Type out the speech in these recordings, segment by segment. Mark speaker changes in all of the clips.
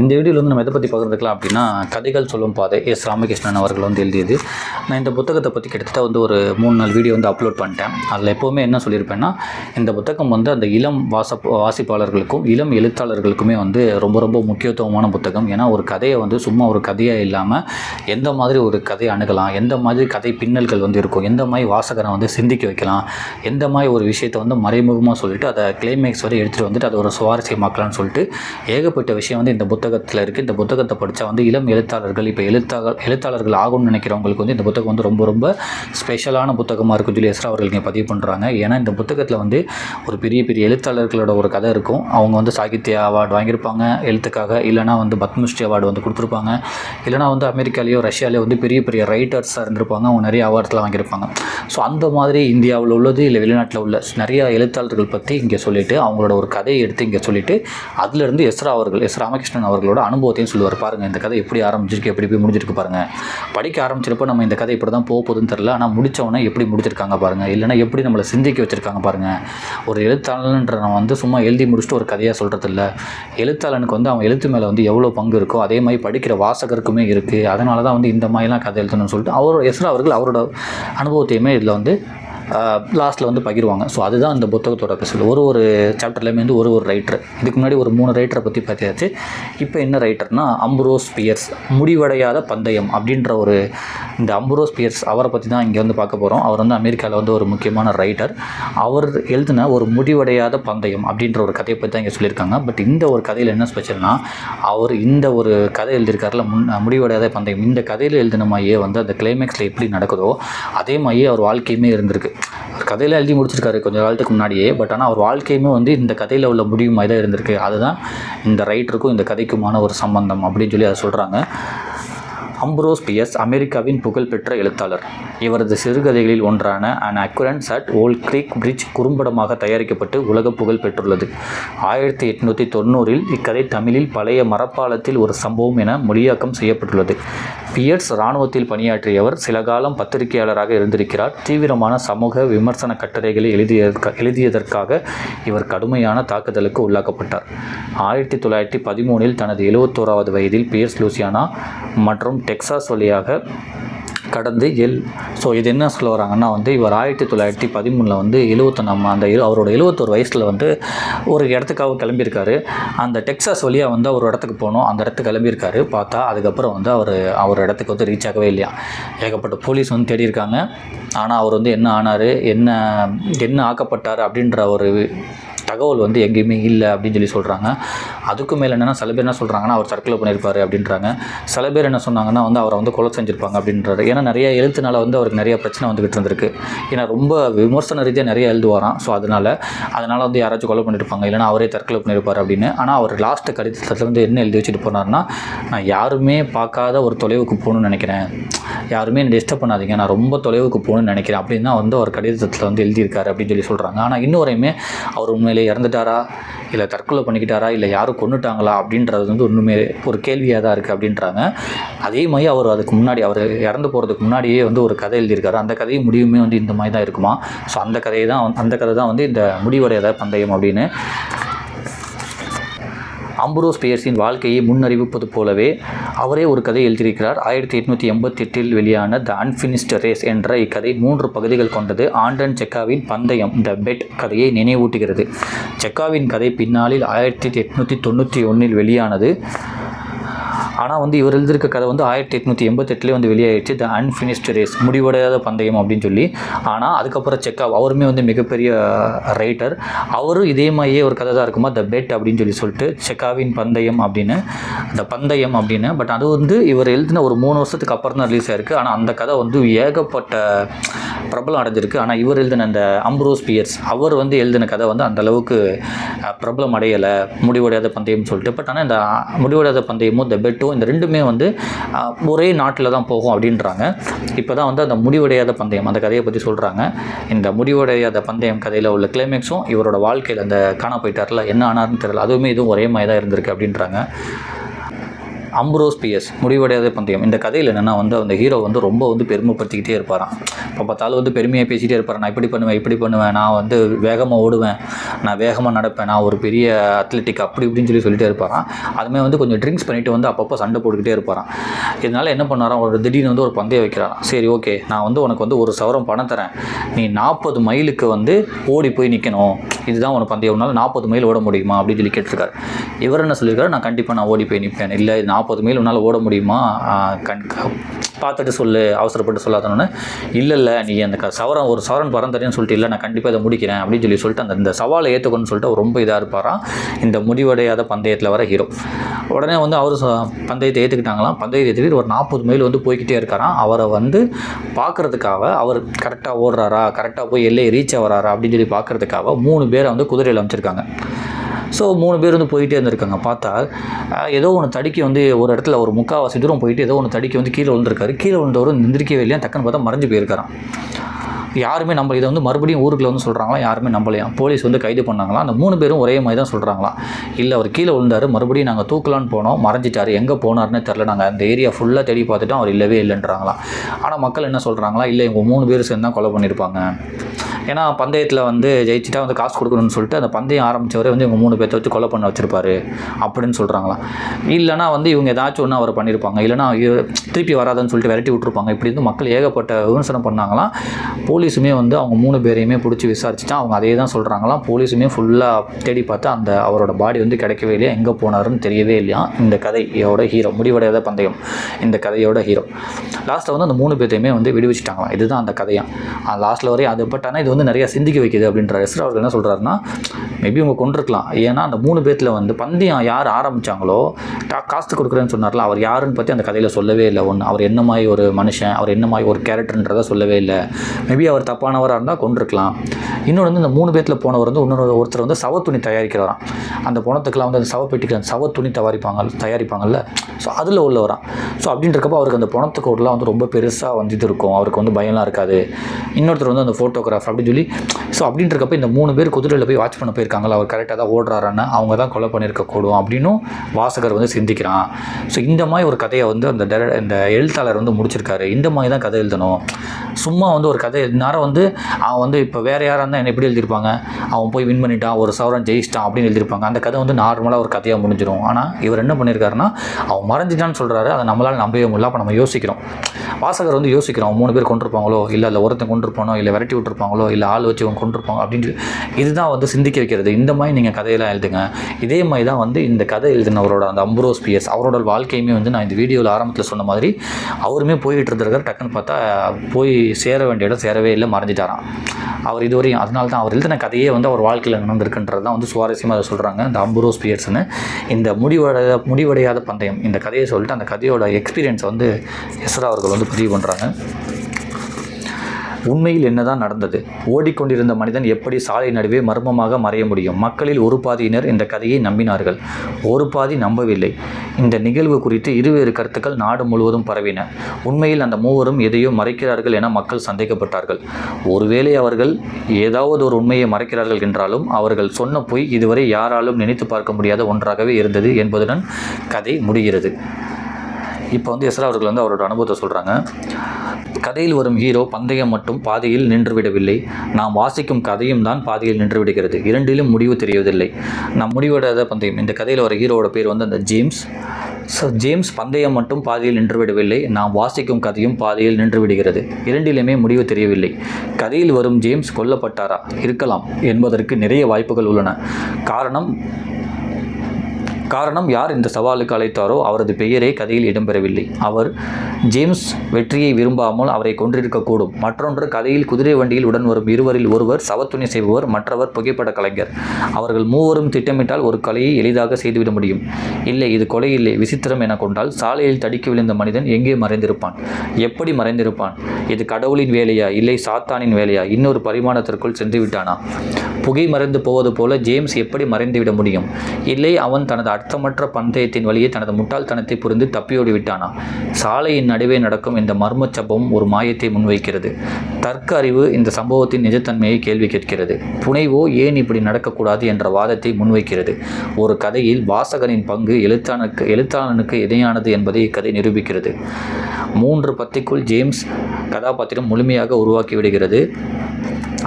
Speaker 1: இந்த வீடியோவில் வந்து நம்ம எதை பற்றி பகிர்ந்துக்கலாம் அப்படின்னா கதைகள் சொல்லும் பாதை. எஸ். ராமகிருஷ்ணன் அவர்கள் வந்து எழுதியது. நான் இந்த புத்தகத்தை பற்றி கிட்டத்தட்ட வந்து ஒரு மூணு நாலு வீடியோ வந்து அப்லோட் பண்ணிட்டேன். அதில் எப்போவுமே என்ன சொல்லியிருப்பேன்னா இந்த புத்தகம் வந்து அந்த இளம் வாச வாசிப்பாளர்களுக்கும் இளம் எழுத்தாளர்களுக்குமே வந்து ரொம்ப ரொம்ப முக்கியத்துவமான புத்தகம். ஏன்னா ஒரு கதையை வந்து சும்மா ஒரு கதையாக இல்லாமல் எந்த மாதிரி ஒரு கதையை அணுகலாம் எந்த மாதிரி கதை பின்னல்கள் வந்து இருக்கும் எந்த மாதிரி வாசகரை வந்து சிந்திக்க வைக்கலாம் எந்த மாதிரி ஒரு விஷயத்தை வந்து மறைமுகமாக சொல்லிட்டு அதை கிளைமேக்ஸ் வரை எடுத்துகிட்டு வந்துட்டு அதை ஒரு சுவாரஸ்யமாக்கலாம்னு சொல்லிட்டு ஏகப்பட்ட விஷயம் வந்து இந்த புத்தகத்தில் இருக்குது இந்த புத்தகத்தை படித்தா வந்து இளம் எழுத்தாளர்கள் இப்போ எழுத்தாளர் எழுத்தாளர்கள் ஆகும்னு நினைக்கிறவங்களுக்கு வந்து இந்த புத்தகம் வந்து ரொம்ப ரொம்ப ஸ்பெஷலான புத்தகமாக இருக்கும் சொல்லி எஸ்ரா அவர்கள் இங்கே பதிவு பண்ணுறாங்க ஏன்னா இந்த புத்தகத்தில் வந்து ஒரு பெரிய பெரிய எழுத்தாளர்களோட ஒரு கதை இருக்கும். அவங்க வந்து சாகித்ய அவார்டு வாங்கியிருப்பாங்க எழுத்துக்காக. இல்லைனா வந்து பத்மஸ்ரீ அவார்டு வந்து கொடுத்துருப்பாங்க. இல்லைனா வந்து அமெரிக்காலேயோ ரஷ்யாலேயோ வந்து பெரிய பெரிய ரைட்டர்ஸாக இருந்திருப்பாங்க. அவங்க நிறைய அவார்ட்ஸ்லாம் வாங்கியிருப்பாங்க. ஸோ அந்த மாதிரி இந்தியாவில் உள்ளது இல்லை வெளிநாட்டில் உள்ள நிறைய எழுத்தாளர்கள் பற்றி இங்கே சொல்லிவிட்டு அவங்களோட ஒரு கதையை எடுத்து இங்கே சொல்லிவிட்டு அதுலேருந்து எஸ்ரா அவர்கள் எஸ் ராமகிருஷ்ணன் அவர்களோட அனுபவத்தையும் சொல்லுவார். பாருங்கள் இந்த கதை எப்படி ஆரம்பிச்சிருக்கு எப்படி போய் முடிஞ்சிருக்கு பாருங்கள் படிக்க ஆரம்பிச்சிருப்போ நம்ம இந்த கதை இப்படி தான் போக போகுதுன்னு தெரில ஆனால் முடித்தவொடனே எப்படி முடிச்சிருக்காங்க பாருங்கள் இல்லைனா எப்படி நம்மளை சிந்திக்க வச்சுருக்காங்க பாருங்கள் ஒரு எழுத்தாளன்றவன் வந்து சும்மா எழுதி முடிச்சுட்டு ஒரு கதையாக சொல்கிறது இல்லை. எழுத்தாளனுக்கு வந்து அவன் எழுத்து மேலே வந்து எவ்வளோ பங்கு இருக்கோ அதே மாதிரி படிக்கிற வாசகருக்குமே இருக்குது அதனால தான் வந்து இந்த மாதிரிலாம் கதை எழுதணும்னு சொல்லிட்டு அவர் எஸ்ரா அவர்கள் அவரோட அனுபவத்தையுமே இதில் வந்து லாஸ்ட்டில் வந்து பகிர்வாங்க. ஸோ அதுதான் அந்த புத்தகத்தோட ஸ்பெஷல் ஒரு ஒரு சாப்டர்லேயுமே வந்து ஒரு ஒரு ரைட்டர் இதுக்கு முன்னாடி ஒரு மூணு ரைட்டரை பற்றி பார்த்தியாச்சு இப்போ என்ன ரைட்டர்னா அம்புரோஸ் பியர்ஸ். முடிவடையாத பந்தயம் அப்படின்ற ஒரு இந்த அம்புரோஸ் பியர்ஸ் அவரை பற்றி தான் இங்கே வந்து பார்க்க போகிறோம் அவர் வந்து அமெரிக்காவில் வந்து ஒரு முக்கியமான ரைட்டர் அவர் எழுதின ஒரு முடிவடையாத பந்தயம் அப்படின்ற ஒரு கதையை பற்றி தான் இங்கே சொல்லியிருக்காங்க. பட் இந்த ஒரு கதையில் என்ன ஸ்பெஷல்னா அவர் இந்த ஒரு கதை எழுதியிருக்காருல முன் முடிவடையாத பந்தயம். இந்த கதையில் எழுதின மாதிரியே வந்து அந்த கிளைமேக்ஸில் எப்படி நடக்குதோ அதே மாதிரியே அவர் வாழ்க்கையுமே இருந்திருக்கு. கதையில் எழுதி முடிச்சிருக்காரு கொஞ்சம் காலத்துக்கு முன்னாடியே. பட் ஆனால் அவர் வாழ்க்கையுமே வந்து இந்த கதையில் உள்ள முடிவு மாதிரி தான் இருந்திருக்கு. அதுதான் இந்த ரைட்டருக்கும் இந்த கதைக்குமான ஒரு சம்பந்தம் அப்படின்னு சொல்லி அதை சொல்கிறாங்க அம்ப்ரோஸ் பியஸ் அமெரிக்காவின் புகழ்பெற்ற எழுத்தாளர். இவரது சிறுகதைகளில் ஒன்றான an occurrence at Owl Creek Bridge குறும்படமாக தயாரிக்கப்பட்டு உலக புகழ் பெற்றுள்ளது. ஆயிரத்தி எட்நூற்றி தொண்ணூறில் இக்கதை தமிழில் பழைய மரப்பாலத்தில் ஒரு சம்பவம் என மொழியாக்கம் செய்யப்பட்டுள்ளது. பியர்ஸ் இராணுவத்தில் பணியாற்றியவர் சில காலம் பத்திரிகையாளராக இருந்திருக்கிறார். தீவிரமான சமூக விமர்சன கட்டுரைகளை எழுதியதற்க எழுதியதற்காக இவர் கடுமையான தாக்குதலுக்கு உள்ளாக்கப்பட்டார். ஆயிரத்தி தொள்ளாயிரத்தி பதிமூணில் தனது எழுவத்தோராவது வயதில் பியர்ஸ் லூசியானா மற்றும் டெக்சாஸ் வழியாக கடந்து எல் ஸோ இது என்ன சொல்ல வராங்கன்னா வந்து இவர் ஆயிரத்தி தொள்ளாயிரத்தி பதிமூணில் வந்து எழுபத்தொன்னாம் அந்த இரு- அவரோட எழுபத்தொரு வயசில் வந்து ஒரு இடத்துக்காக கிளம்பியிருக்காரு. அந்த டெக்சாஸ் வழியாக வந்து அவர் இடத்துக்கு போகணும் அந்த இடத்துக்கு கிளம்பியிருக்காரு. பார்த்தா அதுக்கப்புறம் வந்து அவர் அவர் இடத்துக்கு வந்து ரீச் ஆகவே இல்லையா. ஏகப்பட்ட போலீஸ் வந்து தேடி இருக்காங்க ஆனால் அவர் வந்து என்ன ஆனார்? என்ன என்ன ஆக்கப்பட்டார்? அப்படின்ற ஒரு தகவல் வந்து எங்கேயுமே இல்லை அப்படின்னு சொல்லி சொல்கிறாங்க அதுக்கு மேலே என்னென்னா சில பேர் என்ன சொல்கிறாங்கன்னா அவர் தற்கொலை பண்ணியிருப்பாரு அப்படின்றாங்க. சில பேர் என்ன சொன்னாங்கன்னா வந்து அவரை வந்து கொலை செஞ்சுருப்பாங்க அப்படின்றாரு. ஏன்னா நிறைய எழுத்துனால வந்து அவருக்கு நிறைய பிரச்சனை வந்துகிட்டு இருந்திருக்கு. ஏன்னா ரொம்ப விமர்சன ரீதியாக நிறைய எழுதுவாராம். ஸோ அதனால் அதனால் வந்து யாராச்சும் கொலை பண்ணியிருப்பாங்க இல்லைனா அவரே தற்கொலை பண்ணியிருப்பார் அப்படின்னு. ஆனால் அவர் லாஸ்ட்டு கடிதத்தில் வந்து என்ன எழுதி வச்சுட்டு போனார்னா நான் யாருமே பார்க்காத ஒரு தொலைவுக்கு போகணும்னு நினைக்கிறேன். யாருமே என்னை டிஸ்டர்ப் பண்ணாதீங்க. நான் ரொம்ப தொலைவுக்கு போகணும்னு நினைக்கிறேன். அப்படின்னு தான் வந்து அவர் கடிதத்தில் வந்து எழுதியிருக்காரு அப்படின்னு சொல்லி சொல்கிறாங்க ஆனால் இன்னும் வரையுமே அவர் உண்மையிலே இறந்துட்டாரா இல்லை தற்கொலை பண்ணிக்கிட்டாரா? இல்லை யாரும் கொன்னுட்டாங்களா? அப்படின்றது வந்து ஒன்றுமே ஒரு கேள்வியாக தான் இருக்குது அப்படின்றாங்க. அதே மாதிரி அவர் அதுக்கு முன்னாடி அவர் இறந்து போகிறதுக்கு முன்னாடியே வந்து ஒரு கதை எழுதியிருக்காரு. அந்த கதையும் முடிவுமே வந்து இந்த மாதிரி தான் இருக்குமா? ஸோ அந்த கதையை தான் அந்த கதை தான் வந்து இந்த முடிவடையாத பந்தயம் அப்படின்னு அம்புரோஸ் பியர்ஸின் வாழ்க்கையை முன்னறிவிப்பது போலவே அவரே ஒரு கதை எழுதியிருக்கிறார். ஆயிரத்தி எட்நூற்றி எண்பத்தெட்டில் வெளியான த அன்ஃபினிஷ்டு ரேஸ் என்ற இக்கதை மூன்று பகுதிகள் கொண்டது. ஆண்டன் செக்காவின் பந்தயம் த பெட் கதையை நினைவூட்டுகிறது. செக்காவின் கதை பின்னாளில் ஆயிரத்தி எட்நூற்றி தொண்ணூற்றி ஒன்றில் வெளியானது. ஆனால் வந்து இவர் எழுதியிருக்க கதை வந்து ஆயிரத்தி எட்நூற்றி எண்பத்தெட்டுலேயே வந்து வெளியாயிடுச்சு. த அன்ஃபினிஷ்டு ரேஸ் முடிவடையாத பந்தயம் அப்படின்னு சொல்லி. ஆனால் அதுக்கப்புறம் செக்காவ் அவருமே வந்து மிகப்பெரிய ரைட்டர் அவரும் இதே மாதிரியே ஒரு கதை தான் இருக்குமா? த பெட் அப்படின்னு சொல்லி சொல்லிட்டு செக்காவின் பந்தயம் அப்படின்னு த பந்தயம் அப்படின்னு. பட் அது வந்து இவர் எழுதின ஒரு மூணு வருஷத்துக்கு அப்புறம் தான் ரிலீஸ் ஆயிருக்கு. ஆனால் அந்த கதை வந்து ஏகப்பட்ட பிரபலம் அடைஞ்சிருக்கு. ஆனால் இவர் எழுதின அந்த அம்ப்ரோஸ் பியர்ஸ் அவர் வந்து எழுதின கதை வந்து அந்த அளவுக்கு பிரபலம் அடையலை முடிவடையாத பந்தயம்னு சொல்லிட்டு. பட் ஆனால் இந்த முடிவடையாத பந்தயமும் த பெட் பெட்டும் இந்த ரெண்டுமே வந்து ஒரே நாட்டில் தான் போகும் அப்படின்றாங்க. இப்போ தான் வந்து அந்த முடிவடையாத பந்தயம் அந்த கதையை பற்றி சொல்கிறாங்க இந்த முடிவடையாத பந்தயம் கதையில் உள்ள கிளைமேக்ஸும் இவரோட வாழ்க்கையில் அந்த காண போயிட்டார்ல என்ன ஆனார்னு தெரியல. அதுவுமே இதுவும் ஒரே மாதிரி தான் இருந்திருக்கு அப்படின்றாங்க. அம்ப்ரோஸ் பிஎஸ் முடிவடையாத பந்தயம். இந்த கதையில் என்னென்னா வந்து அந்த ஹீரோ வந்து ரொம்ப வந்து பெருமைப்படுத்திக்கிட்டே இருப்பாராம். இப்போ பார்த்தாலும் வந்து பெருமையாக பேசிகிட்டே இருப்பார். நான் இப்படி பண்ணுவேன் இப்படி பண்ணுவேன் நான் வந்து வேகமாக ஓடுவேன் நான் வேகமாக நடப்பேன் நான் ஒரு பெரிய அத்லெட்டிக் அப்படி இப்படின்னு சொல்லி சொல்லிட்டே இருப்பாராம். அதுமாதிரி வந்து கொஞ்சம் ட்ரிங்க்ஸ் பண்ணிவிட்டு வந்து அப்பப்போ சண்டை போட்டுக்கிட்டே இருப்பாராம். இதனால் என்ன பண்ணாராம் ஒரு திடீர்னு வந்து ஒரு பந்தயம் வைக்கிறாராம். சரி ஓகே நான் வந்து உனக்கு வந்து ஒரு சவரம் பணம் தரேன். நீ நாற்பது மைலுக்கு வந்து ஓடி போய் நிற்கணும் இதுதான் உனக்கு பந்தயம்னால நாற்பது மைல் ஓட முடியுமா? அப்படின்னு சொல்லி கேட்டிருக்காரு. இவர் என்ன சொல்லியிருக்காரு? நான் கண்டிப்பாக நான் ஓடி போய் நிற்பேன் இல்லை நான் நாற்பது மைல் உன்னால் ஓட முடியுமா? கண் பார்த்துட்டு சொல்லு அவசரப்பட்டு சொல்லாதோன்னு இல்லை இல்லை நீ அந்த க- சவரம் ஒரு சவரன் பரம் தரேன்னு சொல்லிட்டு இல்லை நான் கண்டிப்பாக இதை முடிக்கிறேன் அப்படின்னு சொல்லி சொல்லிட்டு அந்த இந்த சவாலை ஏற்றுக்கணும்னு சொல்லிட்டு ரொம்ப இதாக இருப்பாராம். இந்த முடிவடையாத பந்தயத்தில் வர ஹீரோ உடனே வந்து அவர் பந்தயத்தை ஏற்றுக்கிட்டாங்களாம் பந்தயத்தை ஏற்றுக்கிட்டு ஒரு நாற்பது மைல் வந்து போய்கிட்டே இருக்காராம். அவரை வந்து பார்க்கறதுக்காக அவர் கரெக்டாக ஓடுறாரா? கரெக்டாக போய் எல்லையை ரீச் ஆகிறாரா அப்படின்னு சொல்லி பார்க்கறதுக்காக மூணு பேரை வந்து குதிரையில் அமைச்சிருக்காங்க ஸோ மூணு பேர் வந்து போயிட்டே இருந்திருக்காங்க. பார்த்தா ஏதோ ஒன்று தடுக்கி வந்து ஒரு இடத்துல ஒரு முக்கால்வாசி தூரம் போயிட்டு ஏதோ ஒன்று தடுக்கி வந்து கீழே விழுந்திருக்காரு. கீழே விழுந்தவரும் நிந்திரிக்கவே இல்லையா? டக்குன்னு பார்த்தா மறைஞ்சு போயிருக்காராம். யாருமே நம்ம இதை வந்து மறுபடியும் ஊருக்குள்ள வந்து சொல்கிறாங்களா யாருமே நம்பலையாம் போலீஸ் வந்து கைது பண்ணாங்களாம் அந்த மூணு பேரும் ஒரே மாதிரி தான் சொல்கிறாங்களாம் இல்லை அவர் கீழே விழுந்தார் மறுபடியும் நாங்கள் தூக்கலான்னு போனோம் மறைஞ்சிட்டார் எங்கே போனார்னே தெரில நாங்கள் அந்த ஏரியா ஃபுல்லாக தேடி பார்த்துட்டோம் அவர் இல்லவே இல்லைன்றாங்களாம் ஆனால் மக்கள் என்ன சொல்கிறாங்களா இல்லை இவங்க மூணு பேர் சேர்ந்து தான் கொலை பண்ணியிருப்பாங்க. ஏன்னா பந்தயத்தில் வந்து ஜெயிச்சுட்டா வந்து காசு கொடுக்கணும்னு சொல்லிட்டு அந்த பந்தயம் ஆரம்பித்தவரே வந்து இவங்க மூணு பேர்த்த வச்சு கொலை பண்ண வச்சுருப்பாரு அப்படின்னு சொல்கிறாங்களாம் இல்லைனா வந்து இவங்க ஏதாச்சும் ஒன்று அவர் பண்ணியிருப்பாங்க. இல்லைனா திருப்பி வராதுன்னு சொல்லிட்டு விரட்டி விட்ருப்பாங்க இப்படி வந்து மக்கள் ஏகப்பட்ட விமர்சனம் பண்ணாங்களாம் போலீஸுமே வந்து அவங்க மூணு பேரையுமே பிடிச்சி விசாரிச்சுட்டா அவங்க அதே தான் சொல்கிறாங்களாம் போலீஸுமே ஃபுல்லாக தேடி பார்த்து அந்த அவரோட பாடி வந்து கிடைக்கவே இல்லையா? எங்கே போனாருன்னு தெரியவே இல்லையா? இந்த கதையோட ஹீரோ முடிவடையாத பந்தயம். இந்த கதையோட ஹீரோ லாஸ்ட்டில் வந்து அந்த மூணு பேர்த்தையுமே வந்து விடுவிச்சிட்டாங்களாம். இதுதான் அந்த கதையா. லாஸ்ட்டில் வரையும் அது பட் ஆனால் இது வந்து நிறையா சிந்திக்க வைக்குது அப்படின்ற எஸ்ரா அவர்கள் என்ன சொல்கிறாருன்னா மேபி அவங்க கொண்டிருக்கலாம் ஏன்னா அந்த மூணு பேர்த்தில் வந்து பந்தயம் யார் ஆரம்பித்தாங்களோ காசு கொடுக்குறேன்னு சொன்னார்ல அவர் யாருன்னு பற்றி அந்த கதையில் சொல்லவே இல்லை. ஒன்று அவர் என்ன மாதிரி ஒரு மனுஷன் அவர் என்ன மாதிரி ஒரு கேரக்டர்ன்றதை சொல்லவே இல்லை. மேபி அவர் தப்பானவராக இருந்தால் கொண்டிருக்கலாம் இன்னொன்று வந்து இந்த மூணு பேர்த்தில் போனவர் வந்து இன்னொரு ஒருத்தர் வந்து சவத்துணி தயாரிக்கிறவராம். அந்த பணத்துக்கெல்லாம் வந்து அந்த சவப்பெட்டிக்கு அந்த சவத்துணி தயாரிப்பாங்க தயாரிப்பாங்கல்ல. ஸோ அதில் உள்ளவராம் ஸோ அப்படின்றக்கப்ப அவருக்கு அந்த பணத்துக்கு ஒருலாம் வந்து ரொம்ப பெருசாக வந்து இது இருக்கும். அவருக்கு வந்து பயம்லாம் இருக்காது. இன்னொருத்தர் வந்து அந்த ஃபோட்டோகிராஃப் அப்படின்னு சொல்லி ஸோ அப்படின்றக்கப்ப இந்த மூணு பேர் குதிரையில் போய் வாட்ச் பண்ண போயிருக்காங்களா அவர் கரெக்டாக தான் ஓடுறாருன்னு அவங்க தான் கொலை பண்ணியிருக்கக்கூடும் அப்படின்னும் வாசகர் வந்து சிந்திக்கிறான். ஸோ இந்த மாதிரி ஒரு கதையை வந்து அந்த இந்த எழுத்தாளர் வந்து முடிச்சிருக்காரு. இந்த மாதிரி தான் கதை எழுதணும். சும்மா வந்து ஒரு கதை நேரம் வந்து அவன் வந்து இப்போ வேறு யாராக இருந்தால் என்ன எப்படி எழுதியிருப்பாங்க? அவன் போய் வின் பண்ணிட்டான் ஒரு சவரன் ஜெயிச்சிட்டான் அப்படின்னு எழுதியிருப்பாங்க. அந்த கதை வந்து நார்மலாக ஒரு கதையாக முடிஞ்சிடும் ஆனால் இவர் என்ன பண்ணியிருக்காருன்னா அவன் மறைஞ்சிட்டான்னு சொல்கிறாரு அதை நம்மளால் நம்பவே முடியல. அப்போ நம்ம யோசிக்கிறோம். வாசகர் வந்து யோசிக்கிறோம் மூணு பேர் கொண்டிருப்பாங்களோ இல்லை இல்லை ஒருத்தன் கொண்டிருப்பானோ இல்லை விரட்டி விட்டுருப்பாங்களோ? இல்லை ஆள் வச்சு இவங்க கொண்டிருப்பாங்க அப்படின்ட்டு இதுதான் வந்து சிந்திக்க வைக்கிறது. இந்த மாதிரி நீங்கள் கதையெல்லாம் எழுதுங்க. இதே மாதிரி தான் வந்து இந்த கதை எழுதினவரோட அந்த அம்புரோஸ் பிஎஸ் அவரோட வாழ்க்கையுமே வந்து நான் இந்த வீடியோவில் ஆரம்பத்தில் சொன்ன மாதிரி அவருமே போயிட்டு இருந்திருக்காரு. டக்குன்னு பார்த்தா போய் சேர வேண்டிய இடம் சேரவே இல்லை மறைஞ்சிட்டாராம். அவர் இதுவரையும் அதனால தான் அவர் எழுதின கதையே வந்து அவர் வாழ்க்கையில் நடந்திருக்குன்றது தான் வந்து சுவாரஸ்யமாக அதை சொல்கிறாங்க இந்த அம்புரோஸ் பியர்ஸ்னு இந்த முடிவடைய முடிவடையாத பந்தயம் இந்த கதையை சொல்லிட்டு அந்த கதையோட எக்ஸ்பீரியன்ஸ் வந்து எஸ்ரா அவர்கள் வந்து பதிவு பண்ணுறாங்க உண்மையில் என்னதான் நடந்தது ஓடிக்கொண்டிருந்த மனிதன் எப்படி சாலை நடுவே மர்மமாக மறைய முடியும்? மக்களில் ஒரு பாதியினர் இந்த கதையை நம்பினார்கள். ஒரு பாதி நம்பவில்லை. இந்த நிகழ்வு குறித்து இருவேறு கருத்துக்கள் நாடு முழுவதும் பரவின. உண்மையில் அந்த மூவரும் எதையோ மறைக்கிறார்கள் என மக்கள் சந்தேகப்பட்டார்கள். ஒருவேளை அவர்கள் ஏதாவது ஒரு உண்மையை மறைக்கிறார்கள் என்றாலும் அவர்கள் சொன்ன பொய் இதுவரை யாராலும் நினைத்து பார்க்க முடியாத ஒன்றாகவே இருந்தது என்பதுடன் கதை முடிகிறது. இப்போ வந்து எஸ்ரா அவர்கள் வந்து அவரோட அனுபவத்தை சொல்கிறாங்க கதையில் வரும் ஹீரோ பந்தயம் மட்டும் பாதியில் நின்றுவிடவில்லை. நாம் வாசிக்கும் கதையும் தான் பாதியில் நின்றுவிடுகிறது. இரண்டிலும் முடிவு தெரியவதில்லை நாம் முடிவிடாத பந்தயம். இந்த கதையில் வர ஹீரோவோட பேர் வந்து அந்த ஜேம்ஸ். ஸோ ஜேம்ஸ் பந்தயம் மட்டும் பாதியில் நின்று விடவில்லை நாம் வாசிக்கும் கதையும் பாதியில் நின்று விடுகிறது இரண்டிலுமே முடிவு தெரியவில்லை. கதையில் வரும் ஜேம்ஸ் கொல்லப்பட்டாரா? இருக்கலாம். என்பதற்கு நிறைய வாய்ப்புகள் உள்ளன. காரணம் காரணம் யார் இந்த சவாலுக்கு அழைத்தாரோ அவரது பெயரே கதையில் இடம்பெறவில்லை. அவர் ஜேம்ஸ் வெற்றியை விரும்பாமல் அவரை கொன்றிருக்கக்கூடும். மற்றொன்று கதையில் குதிரை வண்டியில் உடன் வரும் இருவரில் ஒருவர் சவத்துணை செய்பவர் மற்றவர் புகைப்பட கலைஞர். அவர்கள் மூவரும் திட்டமிட்டால் ஒரு கொலையை எளிதாக செய்துவிட முடியும். இல்லை இது கொலை இல்லை விசித்திரம் என கொண்டால் சாலையில் தடுக்கி விழுந்த மனிதன் எங்கே மறைந்திருப்பான்? எப்படி மறைந்திருப்பான்? இது கடவுளின் வேலையா? இல்லை சாத்தானின் வேலையா? இன்னொரு பரிமாணத்திற்குள் சென்று விட்டானா புகை மறைந்து போவது போல ஜேம்ஸ் எப்படி மறைந்துவிட முடியும்? இல்லை அவன் தனது அர்த்தமற்ற பந்தயத்தின் வழியே தனது முட்டாள்தனத்தை புரிந்து தப்பியோடி விட்டானா சாலையின் நடுவே நடக்கும் இந்த மர்ம சம்பவம் ஒரு மாயத்தை முன்வைக்கிறது. தர்க்க அறிவு இந்த சம்பவத்தின் நிஜத்தன்மையை கேள்வி கேட்கிறது. புனைவோ ஏன் இப்படி நடக்கக்கூடாது என்ற வாதத்தை முன்வைக்கிறது. ஒரு கதையில் வாசகனின் பங்கு எழுத்தாளனுக்கு எழுத்தாளனுக்கு இணையானது என்பதை இக்கதை நிரூபிக்கிறது. மூன்று பத்திக்குள் ஜேம்ஸ் கதாபாத்திரம் முழுமையாக உருவாக்கி விடுகிறது.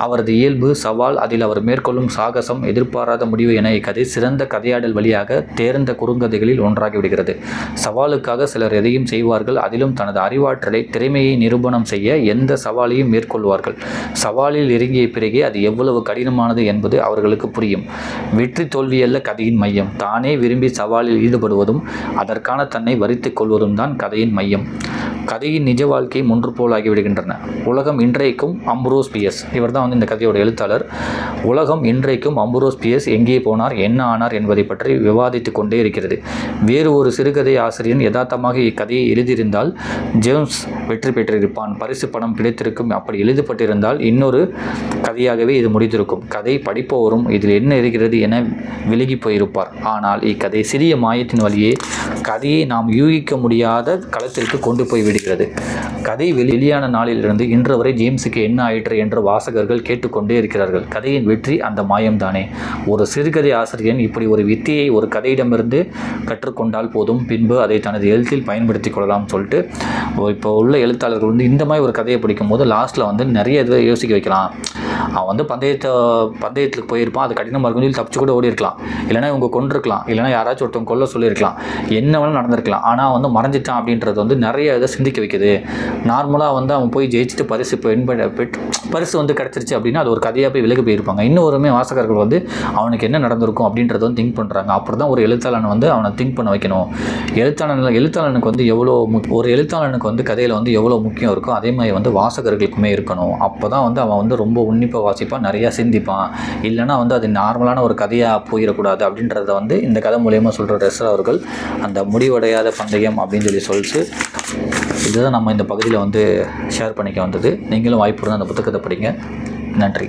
Speaker 1: அவரது இயல்பு சவால் அதில் அவர் மேற்கொள்ளும் சாகசம் எதிர்பாராத முடிவு என இக்கதை சிறந்த கதையாடல் வழியாக தேர்ந்த குறுங்கதைகளில் ஒன்றாகி விடுகிறது. சவாலுக்காக சிலர் எதையும் செய்வார்கள் அதிலும் தனது அறிவாற்றலை திறமையை நிரூபணம் செய்ய எந்த சவாலையும் மேற்கொள்வார்கள். சவாலில் இறங்கிய பிறகே அது எவ்வளவு கடினமானது என்பது அவர்களுக்கு புரியும். வெற்றி தோல்வியல்ல கதையின் மையம். தானே விரும்பி சவாலில் ஈடுபடுவதும் அதற்கான தன்னை வரித்துக் கொள்வதும் தான் கதையின் மையம். கதையின் நிஜ வாழ்க்கை ஒன்று போலாகிவிடுகின்றன உலகம் இன்றைக்கும் அம்ப்ரோஸ் பிஎஸ் இவர்தான் வந்து இந்த கதையோட எழுத்தாளர். உலகம் இன்றைக்கும் அம்புரோஸ் பியஸ் எங்கே போனார் என்ன ஆனார் என்பதை பற்றி விவாதித்து கொண்டே இருக்கிறது. வேறு ஒரு சிறுகதை ஆசிரியன் யதார்த்தமாக இக்கதையை எழுதியிருந்தால் ஜேம்ஸ் வெற்றி பெற்றிருப்பான். பரிசு பணம் கிடைத்திருக்கும் அப்படி எழுதப்பட்டிருந்தால் இன்னொரு கதையாகவே இது முடித்திருக்கும் கதை படிப்பவரும் இதில் என்ன இருக்கிறது என விலகி போயிருப்பார். ஆனால் இக்கதை சிறிய மாயத்தின் வழியே கதையை நாம் யூகிக்க முடியாத களத்திற்கு கொண்டு போய் விடுகிறது. கதை வெளியான நாளிலிருந்து இன்று வரை ஜேம்ஸுக்கு என்ன ஆயிற்று என்று வாசகர்கள் கேட்டுக்கொண்டே இருக்கிறார்கள். கதையின் வெற்றி அந்த மாயம்தானே. ஒரு சிறுகதை ஆசிரியன் இப்படி ஒரு வித்தியை ஒரு கதையிடமிருந்து கற்றுக்கொண்டால் போதும் பின்பு அதை தனது எழுத்தில் பயன்படுத்தி கொள்ளலாம்னு சொல்லிட்டு இப்போ உள்ள எழுத்தாளர்கள் வந்து இந்த மாதிரி ஒரு கதையை படிக்கும்போது லாஸ்ட்டில் வந்து நிறைய இதை யோசிக்க வைக்கலாம். அவன் வந்து பந்தயத்தை பந்தயத்துக்கு போயிருப்பான் அது கடினமாக இருக்கும் சொல்லி தப்பிச்சு கூட ஓடி இருக்கலாம் இல்லைனா இவங்க கொண்டிருக்கலாம் இல்லைனா யாராச்சும் ஒருத்தவங்க கொல்ல சொல்லியிருக்கலாம். என்ன வேணாலும் நடந்திருக்கலாம். ஆனால் வந்து மறைஞ்சிட்டான் அப்படின்றது வந்து நிறைய இதை சிந்திக்க வைக்குது. நார்மலாக வந்து அவன் போய் ஜெயிச்சுட்டு பரிசு பெண் பெற்று பரிசு வந்து கிடச்சிருச்சு. அப்படின்னா அது ஒரு கதையாக போய் விலகி போயிருப்பாங்க. இன்னொருமே வாசகர்கள் வந்து அவனுக்கு என்ன நடந்திருக்கும் அப்படின்றத வந்து திங்க் பண்ணுறாங்க அப்படி தான் ஒரு எழுத்தாளன் வந்து அவனை திங்க் பண்ண வைக்கணும். எழுத்தாளன் எழுத்தாளனுக்கு வந்து எவ்வளோ ஒரு எழுத்தாளனுக்கு வந்து கதையில் வந்து எவ்வளோ முக்கியம் இருக்கோ அதே மாதிரி வந்து வாசகர்களுக்குமே இருக்கணும். அப்போ தான் வந்து அவன் வந்து ரொம்ப உன்னிப்பாக வாசிப்பான் நிறையா சிந்திப்பான். இல்லைன்னா வந்து அது நார்மலான ஒரு கதையாக போயிடக்கூடாது அப்படின்றத வந்து இந்த கதை மூலயமா சொல்கிற ரெஸ்ரா அவர்கள் அந்த முடிவடையாத பந்தயம் அப்படின்னு சொல்லி சொல்லிட்டு இதுதான் நம்ம இந்த பகுதியில் வந்து ஷேர் பண்ணிக்க வந்தது. நீங்களும் வாய்ப்பு இருந்தால் அந்த புத்தகத்தை படிங்க. நன்றி.